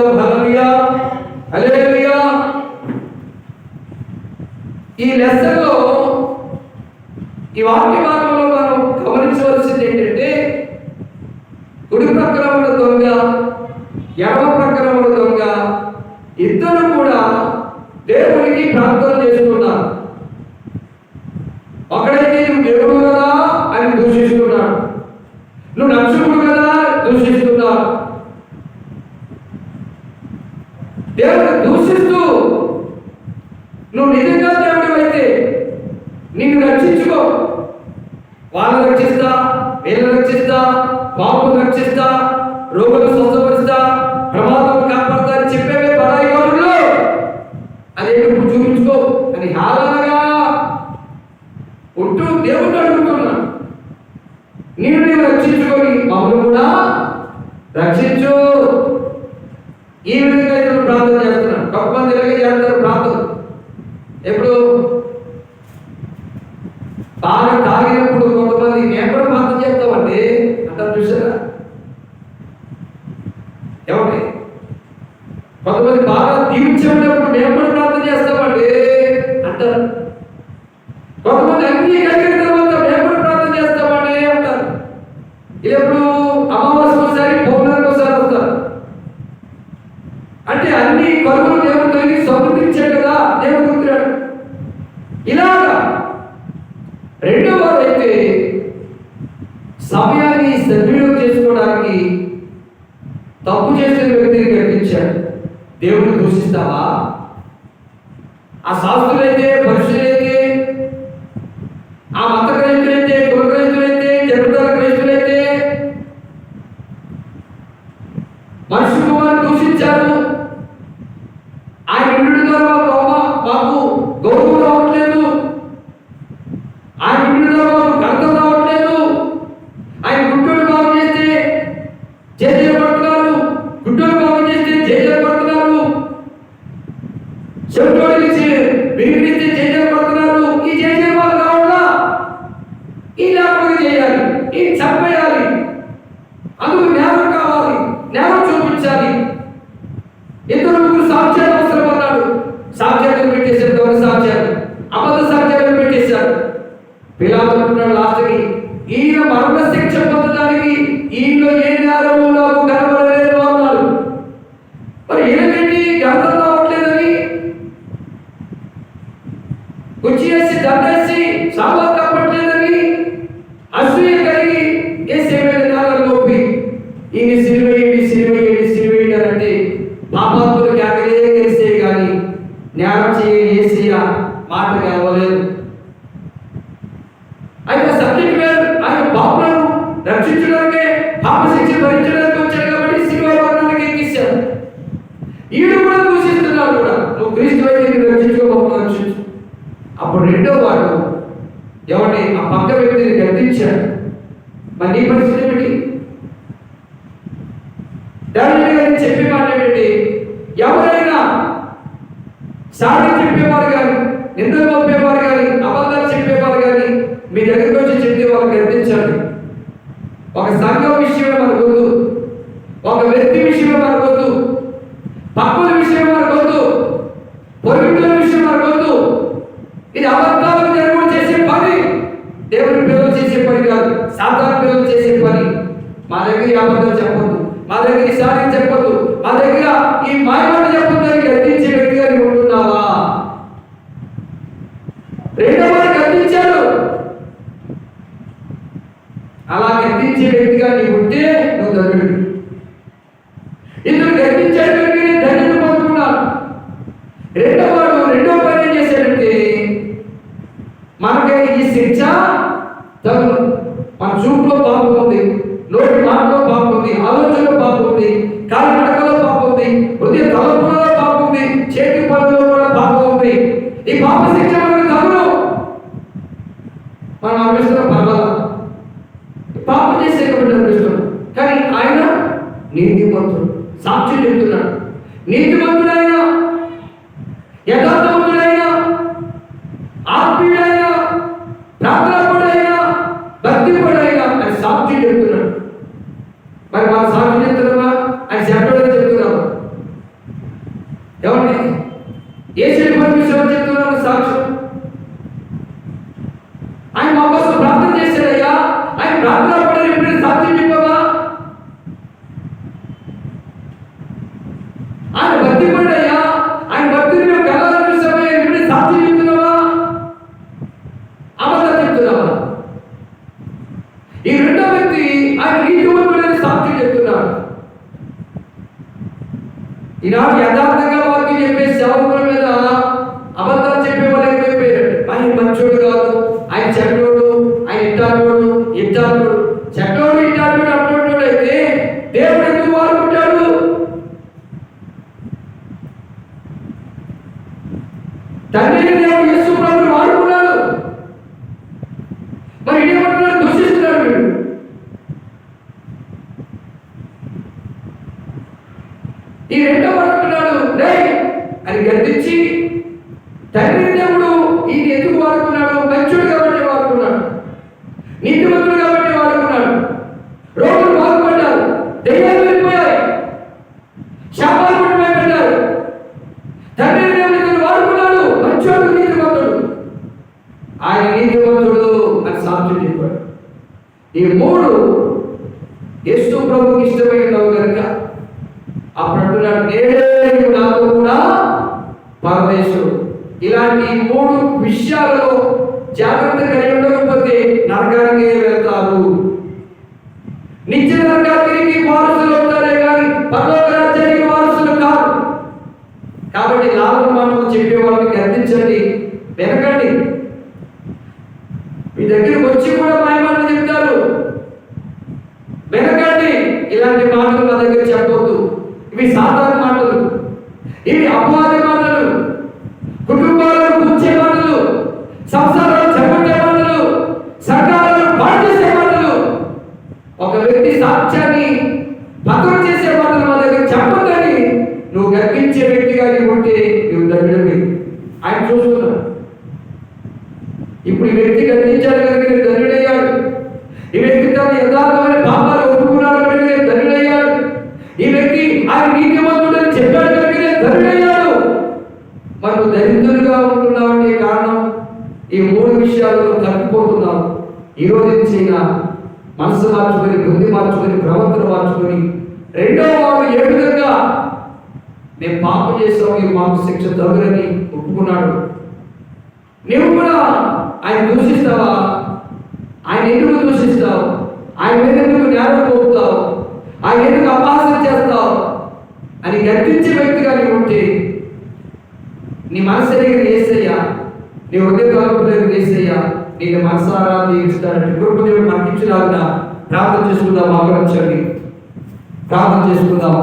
చెప్దాం హల్లెలూయా హల్లెలూయా ఈ లెసన్లో ఈ వాక్య భాగంలో మనం గమనించవలసింది ఏంటంటే కుడి ప్రక్కన ఉన్న దొంగ ఎడమ ప్రక్కన ఉన్న దొంగ ఇద్దరు కూడా దేవునికి ప్రార్థన చేసుకున్నారు ఒకడైతే నువ్వు దేవుడు కదా అని దూషిస్తున్నాడు నువ్వు నక్షకుడు కదా దూషిస్తున్నాడు దేవుడు దూషిస్తూ నువ్వు నిజంగా దేవుడు అయితే నిన్ను రక్షించుకో. వాళ్ళని రక్షిస్తా వీళ్ళని రక్షిస్తా పాపను రక్షిస్తా రోగులు స్వస్థపరుస్తా ప్రమాదం కాపాడుతా అని చెప్పేవే పరాయి వాళ్ళు అదే నువ్వు చూపించుకో అని హాలాగా ఉంటూ దేవుడు అడుగుతున్నా. నేను నీవు రక్షించుకొని మమ్మల్ని కూడా రక్షించు. విధంగా సమయాన్ని సద్వినియోగం చేసుకోవడానికి తప్పు చేసిన వ్యక్తిని కనిపించాడు. దేవుడిని దూషిస్తావా? ఆ శాస్త్రులైతే ఈయన మరణ శిక్ష పొందడానికి ఈయనలో ఏ నేరము నాకు కనబడలేదు అన్నారు మరి ఈయనకేంటి గంధం రావట్లేదని కుర్చీ వేసి దండేసి సామాన్ కాపట్లేదని అసూయ కలిగి ఏసేమైన సేవలు గోపి. ఈయన సిరివేయండి సిరివేయండి సిలువేయండి అని అంటే పాపాత్ములు కేకలే గెలిస్తే కానీ నేరం చేయ ఏసీయ మాట కావలేదు ఆయన సబ్జెక్ట్ వేరు ఆయన పాపలను రక్షించడానికే పాప శిక్ష భరించడానికి వచ్చాడు కాబట్టి సిలువ మరణానికి ఎక్కిస్తాడు ఈడు కూడా దూషిస్తున్నాడు కూడా నువ్వు క్రీస్తు అయితే నిన్ను రక్షించుకో పాపను రక్షించు అప్పుడు రెండో వాడు ఎవరిని ఆ పక్క వ్యక్తిని గర్తించాడు మరి నీ పరిస్థితి ఏమిటి? దాని గారిని చెప్పే మాట ఏమిటి? ఎవరైనా సాటి చెప్పేవారు కానీ నిందలు పంపేవారు కానీ అబద్ధాలు చెప్పేవారు కానీ మీ దగ్గరికి వచ్చి చెప్తే వాళ్ళు గర్తించండి ఒక సంఘం విషయమే మనకొద్దు ఒక వ్యక్తి విషయమే మనకొద్దు వద్దు. పక్కల విషయం మనకొద్దు పొరుగుల విషయం మనకొద్దు ఇది అబద్ధాలు నిర్మూలు చేసే పని. దేవుని పిల్లలు చేసే పని కాదు సాధారణ పిల్లలు చేసే పని. మా దగ్గర ఈ చెప్పద్దు చెప్పొద్దు మా దగ్గర ఈ సారి చెప్పొద్దు మా దగ్గర ఈ మాయమాట చెప్పొద్దు అని గద్దించే వ్యక్తిగా ఉంటున్నావా? రెండో గర్తించాడు అలా గర్తించే వ్యక్తిగా నీవు ఉంటే నువ్వు ధన్యుడు ఇతను గద్దించేటువంటి ధన్యుడు పొందుకున్నాడు రెండవ వాడు రెండో పని ఏం చేశాడంటే మనకి ఈ శిక్ష తగు మన చూపులో పాపం ఉంది నోటి మాటలో పాపం ఉంది ఆలోచనలో పాపం ఉంది కాలి నడకలో పాపం ఉంది హృదయ తలపులలో పాపం ఉంది చేతి పనులలో కూడా పాపం ఉంది ఈ పాప శిక్ష మనకు తగును మనం అనిపిస్తున్న పర్వాల? పాపం చేసే కాబట్టి అనిపిస్తున్నాం కానీ ఆయన నీతిమంతుడు సాక్షి చెప్తున్నాడు. నీతిమంతుడైన యథార్థవంతుడైన ఆత్మీయుడైన ప్రార్థనాపడైన భక్తిపడైన అని సాక్షి చెప్తున్నాడు మరి వాళ్ళు సాక్షి చెప్తున్నామా అని చెప్పడం కాబట్టి ఆయన నీతివంతుడని సాక్షి చెప్తున్నాడు. ఈనాడు యథార్థంగా వారికి చెప్పే సేవకుల మీద అబద్ధాలు చెప్పే వాళ్ళు ఎక్కువైపోయారు ఆయన మంచోడు కాదు. ఆయన చెడ్డోడు. ఆయన ఇట్టాడు ఇట్టాడు చెడ్డోడు ఇట్టాడు అంటున్నాడు అయితే దేవుడు ఎందుకు వాడుకుంటాడు తండ్రి దేవుడు యేసు ప్రభువుని వాడుకున్నాడు మరి ఇదేమంటున్నాడు దూషిస్తున్నాడు వీడు ఈ రెండో వాడుకున్నాడు రై అని గద్దించి తండ్రి దేవుడు ఈయన ఎందుకు వాడుకున్నాడు? మంచుడు కాబట్టి వాడుకున్నాడు. నీతిమంతుడు కాబట్టి వాడుకున్నాడు. రోగులు బాగుపడ్డారు. దెయ్యాలు వెళ్ళిపోయాయి. శాపాలు కూడా భయపడ్డారు. తండ్రి దేవుడు ఇతను వాడుకున్నాడు. మంచోడు నీతిమంతుడు. ఆయన నీతిమంతుడు అని సాధ్యం చెప్పాడు. ఈ మూడు యేసు ప్రభుకి ఇష్టమైనవి కనుక అప్పుడు అంటున్నాడు నేడే నాతో కూడా పరమేశ్వరుడు. ఇలాంటి మూడు విషయాలలో జాగ్రత్త కలిగి ఉండకపోతే నరకానికి వెళ్తారు. నిత్య నరకానికి వారసులు అవుతారే కానీ పరలోక రాజ్యానికి వారసులు కాదు కాబట్టి లాభ మాటలు చెప్పే వాళ్ళని గర్తించండి వెనకండి. మీ దగ్గరికి వచ్చి కూడా మాయమాటలు చెప్తారు వెనకండి ఇలాంటి మాటలు నా దగ్గర చెప్పొద్దు ఇవి సాధారణ మాటలు ఇవి అపవాద మాటలు కుటుంబాలను కూర్చే మాటలు సంసారాలు చెపట్టే మాటలు సర్కారాలను పాటు చేసే మాటలు. ఒక వ్యక్తి సాక్ష్యాన్ని భద్రం చేసే మాటలు మా దగ్గర చెప్పొద్దని నువ్వు గర్వించే వ్యక్తిగా నీవు ఉంటే నువ్వు దగ్గరవి ఆయన చూస్తున్నాడు ఇప్పుడు ఈ వ్యక్తి గర్వించాడు కనుక నేను ధన్యుడయ్యాడు ఈ వ్యక్తి తన యథార్థమైన పాపాలు ఒప్పుకున్నాడు కనుక నేను ధన్యుడయ్యాడు ఈ వ్యక్తి ఆయన నీతిమంతుడని చెప్పాడు కనుకనే ధరుడయ్యాడు మనకు మరి నువ్వు దరిద్రుడిగా కారణం? ఈ మూడు విషయాలు తప్పిపోతున్నాం ఈ రోజు నుంచి మనసు మార్చుకొని బుద్ధి మార్చుకొని ప్రవర్తన మార్చుకొని రెండో వాడు ఏ విధంగా నేను పాపం చేసావు ఈ మాకు శిక్ష తగులని ఒప్పుకున్నాడు. నువ్వు కూడా ఆయన దూషిస్తావా? ఆయన ఎందుకు దూషిస్తావు? ఆయన మీద నువ్వు నేరం పోపుతావు ఆయన ఎందుకు అపహాసం చేస్తావు? అని గర్పించే వ్యక్తిగా నీవు ఉంటే నీ మనసు దగ్గర వేసయ్యా నీ హృదయ తలుపు దగ్గర వేసయ్యా నేను మనసారా తీరుస్తానంటే కృపదేవుడు మనకి ఇచ్చినాక ప్రార్థన చేసుకుందాం ఆగరించండి ప్రార్థన చేసుకుందాం